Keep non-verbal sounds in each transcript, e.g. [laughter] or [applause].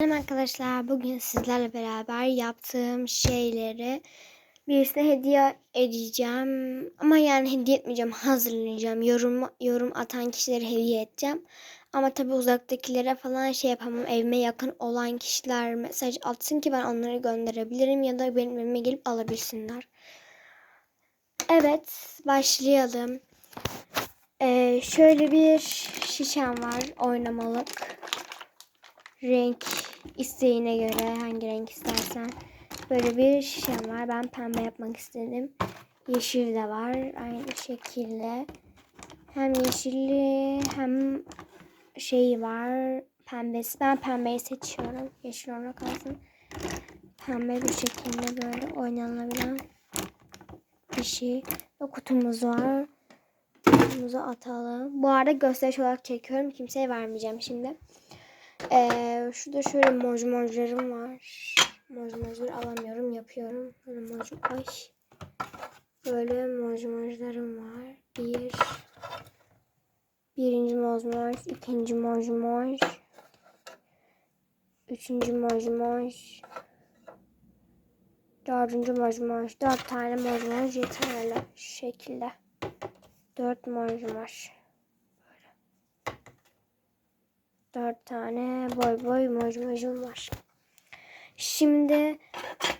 Merhaba arkadaşlar bugün sizlerle beraber yaptığım şeyleri birisine hediye edeceğim. Ama yani hediye etmeyeceğim hazırlayacağım. Yorum yorum atan kişilere hediye edeceğim. Ama tabi uzaktakilere falan şey yapamam. Evime yakın olan kişiler mesaj atsın ki ben onları gönderebilirim ya da benim evime gelip alabilsinler. Evet başlayalım. Ee, şöyle bir şişem var oynamalık. Renk isteğine göre hangi renk istersen böyle bir şişem var. Ben pembe yapmak istedim. Yeşil de var aynı şekilde. Hem yeşilli hem şeyi var pembesi. Ben pembeyi seçiyorum. Yeşil ona kalsın. Pembe bir şekilde böyle oynanabilen bir şey. Ve kutumuz var. Kutumuzu atalım. Bu arada gösteriş olarak çekiyorum. Kimseye vermeyeceğim şimdi. Ee, şurada şöyle mojmojlarım var. Mojmojları alamıyorum. Yapıyorum. Böyle moj Ay. Böyle mojmojlarım var. Bir. Birinci mojmoj. ikinci mojmoj. Üçüncü mojmoj. Dördüncü mojmoj. Dört tane mojmoj yeterli. Şu şekilde. Dört mojmoj. Dört tane boy boy mojmojum var. Şimdi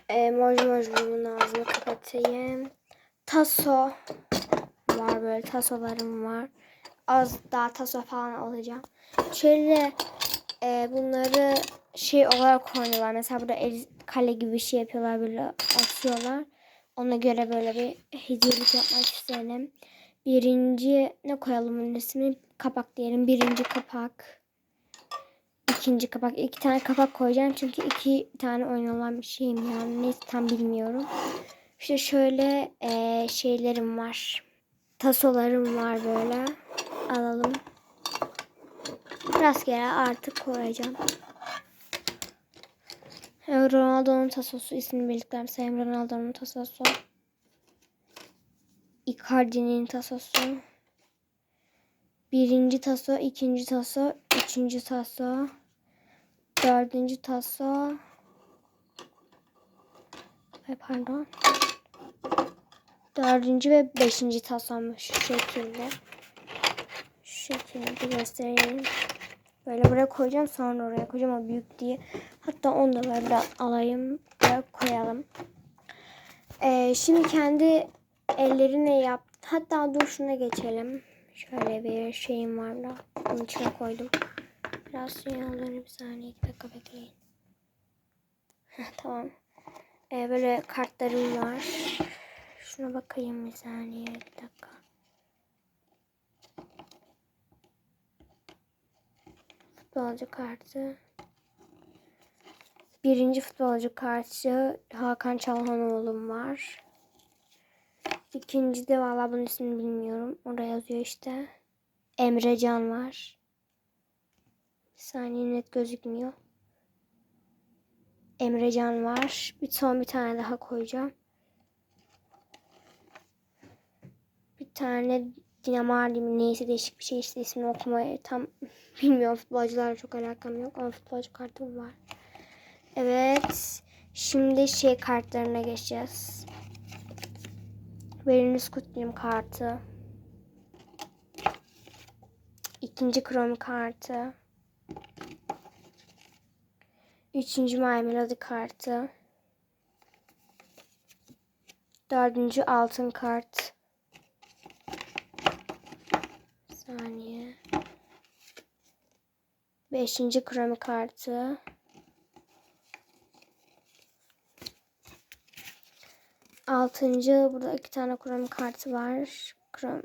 e, mojmojumun ağzını kapatayım. Taso var böyle tasolarım var. Az daha taso falan alacağım. Şöyle e, bunları şey olarak oynuyorlar. Mesela burada el, kale gibi bir şey yapıyorlar böyle atıyorlar. Ona göre böyle bir hediyelik yapmak istedim. Birinci ne koyalım bunun ismini? Kapak diyelim. Birinci kapak ikinci kapak. iki tane kapak koyacağım. Çünkü iki tane oynanan bir şeyim yani. Ne tam bilmiyorum. İşte şöyle e, şeylerim var. Tasolarım var böyle. Alalım. Rastgele artık koyacağım. Ronaldo'nun tasosu ismini bildiklerim sayayım. Ronaldo'nun tasosu. Icardi'nin tasosu. Birinci taso, ikinci taso, üçüncü taso, dördüncü taso. Ay pardon. Dördüncü ve beşinci tasomuş şu şekilde. Şu şekilde göstereyim. Böyle buraya koyacağım sonra oraya koyacağım o büyük diye. Hatta onu da böyle alayım ve koyalım. Ee, şimdi kendi ellerine yap. Hatta dur şuna geçelim. Şöyle bir şeyim var da bunun içine koydum. Suyu alırım bir saniye iki dakika bekleyin. Tamam. Ee, böyle kartlarım var. Şuna bakayım bir saniye bir dakika. Futbolcu kartı. Birinci futbolcu kartı Hakan Çalhanoğlu'm var. İkinci de valla bunun ismini bilmiyorum. Orada yazıyor işte. Emre Can var. Bir saniye net gözükmüyor. Emre Can var. Bir son bir tane daha koyacağım. Bir tane Dinamar gibi neyse değişik bir şey işte ismini okumayı tam [laughs] bilmiyorum. Futbolcularla çok alakam yok ama futbolcu kartım var. Evet. Şimdi şey kartlarına geçeceğiz. Veriniz kutlayayım kartı. İkinci krom kartı. Üçüncü My Melody kartı. Dördüncü altın kart. Saniye. Beşinci kromi kartı. Altıncı burada iki tane kromi kartı var. Krom,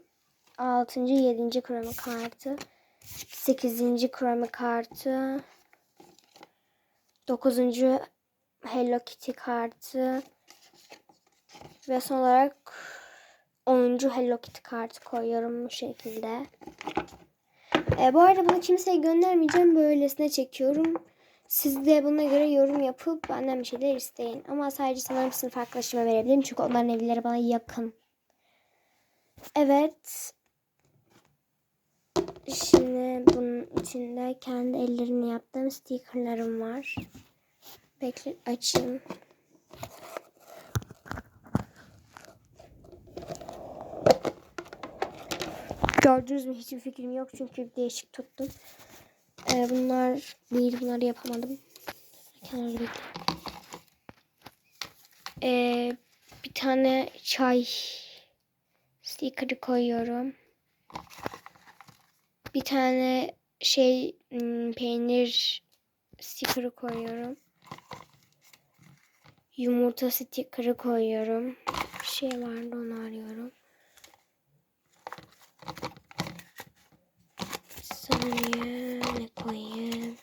altıncı yedinci kromi kartı. Sekizinci kromi kartı. Dokuzuncu Hello Kitty kartı. Ve son olarak 10. Hello Kitty kartı koyuyorum bu şekilde. E, bu arada bunu kimseye göndermeyeceğim. Böylesine çekiyorum. Siz de buna göre yorum yapıp benden bir şeyler isteyin. Ama sadece sanırım sınıf arkadaşıma verebilirim. Çünkü onların evleri bana yakın. Evet. Şimdi bunun içinde kendi ellerimle yaptığım stickerlarım var. Bekle açayım. Gördünüz mü hiçbir fikrim yok çünkü değişik tuttum. Ee, bunlar değil bunları yapamadım. Kenarda. Ee, bir tane çay sticker'ı koyuyorum. Bir tane şey hmm, peynir sticker'ı koyuyorum. Yumurta sticker'ı koyuyorum. Bir şey vardı onu arıyorum. Saniye ne koyayım?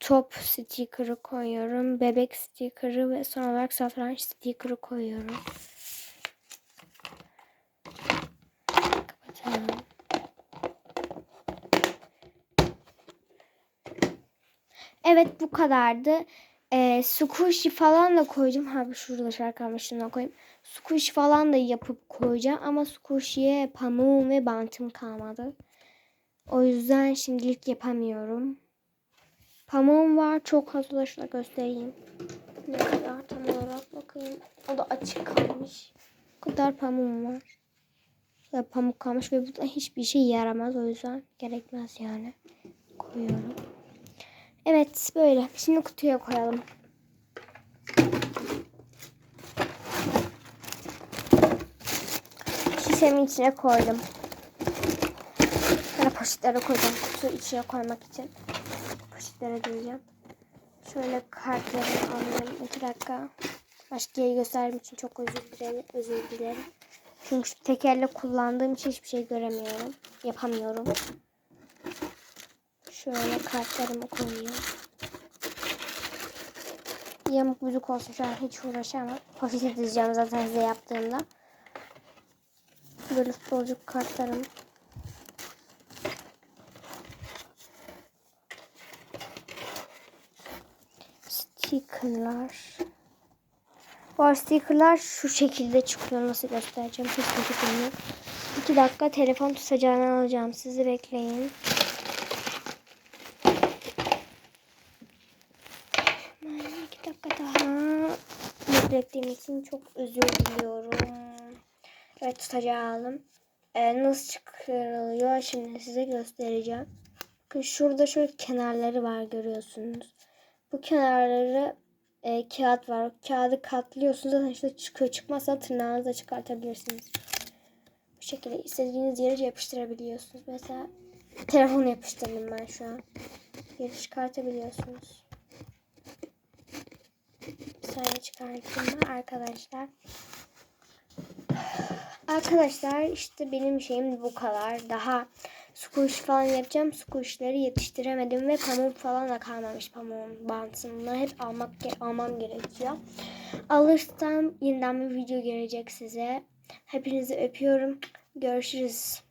Top sticker'ı koyuyorum. Bebek sticker'ı ve son olarak satranç sticker'ı koyuyorum. Kapatalım. Evet bu kadardı. Ee, squishy falan da koyacağım. Ha şurada şarkı şundan koyayım. Squishy falan da yapıp koyacağım. Ama squishy'ye pamuğum ve bantım kalmadı. O yüzden şimdilik yapamıyorum. Pamuğum var. Çok az da göstereyim. Ne kadar tam olarak bakayım. O da açık kalmış. Bu kadar pamuğum var. Burada pamuk kalmış ve bu da hiçbir şey yaramaz. O yüzden gerekmez yani. Koyuyorum. Evet böyle. Şimdi kutuya koyalım. Şişemin içine koydum. Sonra poşetlere koyacağım. Kutu içine koymak için. Poşetlere diyeceğim. Şöyle kartlarımı alayım. İki dakika. Başka yeri gösterdiğim için çok özür dilerim. Özür dilerim. Çünkü tekerle kullandığım için hiçbir şey göremiyorum. Yapamıyorum. Şöyle kartlarımı koyayım. Yamuk büzük olsun şu an hiç uğraşamam. Poşete dizeceğim zaten size yaptığımda. Böyle futbolcu kartlarım. Stickerlar. Bu stickerlar şu şekilde çıkıyor. Nasıl göstereceğim? Hiçbir fikrim yok. İki dakika telefon tutacağını alacağım. Sizi bekleyin. Hemen iki dakika daha beklettiğim için çok özür diliyorum. Evet tutacağı aldım. Ee, nasıl çıkarılıyor şimdi size göstereceğim. Bakın şurada şöyle kenarları var görüyorsunuz. Bu kenarları e, kağıt var. Kağıdı katlıyorsunuz. Zaten işte çıkıyor. Çıkmazsa tırnağınızla çıkartabilirsiniz. Bu şekilde istediğiniz yere yapıştırabiliyorsunuz. Mesela telefonu yapıştırdım ben şu an. Yeri çıkartabiliyorsunuz. Çıkartayım ben arkadaşlar. Arkadaşlar işte benim şeyim bu kadar. Daha squash falan yapacağım. Squash'ları yetiştiremedim ve pamuk falan da kalmamış pamuğun bantını. Bunları hep almak almam gerekiyor. Alırsam yeniden bir video gelecek size. Hepinizi öpüyorum. Görüşürüz.